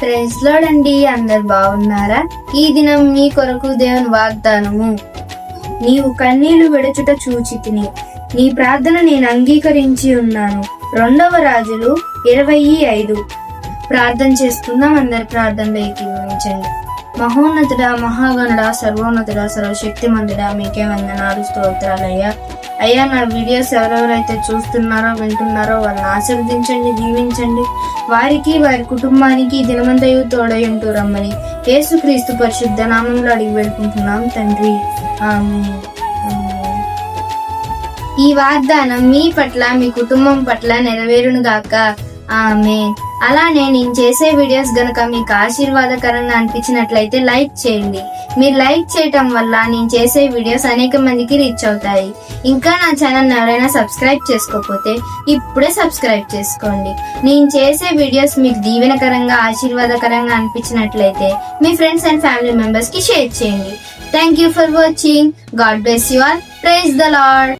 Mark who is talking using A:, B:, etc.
A: Praise అందరు బాగున్నారా? ఈ దినం మీ కొరకు దేవుని వాగ్దానము. నీవు కన్నీళ్ళు విడచుట చూచి తిని నీ ప్రార్థన నేను అంగీకరించి ఉన్నాను. రెండవ రాజులు ఇరవై ఐదు. ప్రార్థన చేసుకుందాం అందరి ప్రార్థన ఏకీభవించండి మహోన్నతుడా మహాగణుడా సర్వోన్నతుడా సర్వశక్తిమంతుడా మీకే వందనాలు స్తోత్రాలయ్యా. అయ్యా నా వీడియోస్ ఎవరెవరైతే చూస్తున్నారో వింటున్నారో వాళ్ళని ఆశీర్వదించండి జీవించండి వారికి వారి కుటుంబానికి దినమంతయు తోడై ఉంటూ రమ్మని యేసుక్రీస్తు పరిశుద్ధ నామంలో అడిగి వేడుకుంటున్నాం తండ్రి. ఈ వాగ్దానం మీ పట్ల మీ కుటుంబం పట్ల నెరవేరును గాక. ఆమె. అలానే నేను చేసే వీడియోస్ గనక మీకు ఆశీర్వాదకరంగా అనిపించినట్లయితే లైక్ చేయండి. మీరు లైక్ చేయటం వల్ల నేను చేసే వీడియోస్ అనేక మందికి రీచ్ అవుతాయి. ఇంకా నా ఛానల్ ఎవరైనా సబ్స్క్రైబ్ చేసుకోకపోతే ఇప్పుడే సబ్స్క్రైబ్ చేసుకోండి. నేను చేసే వీడియోస్ మీకు దీవెనకరంగా ఆశీర్వాదకరంగా అనిపించినట్లయితే మీ ఫ్రెండ్స్ అండ్ ఫ్యామిలీ మెంబర్స్కి షేర్ చేయండి. Thank you for watching. God bless you all. Praise the Lord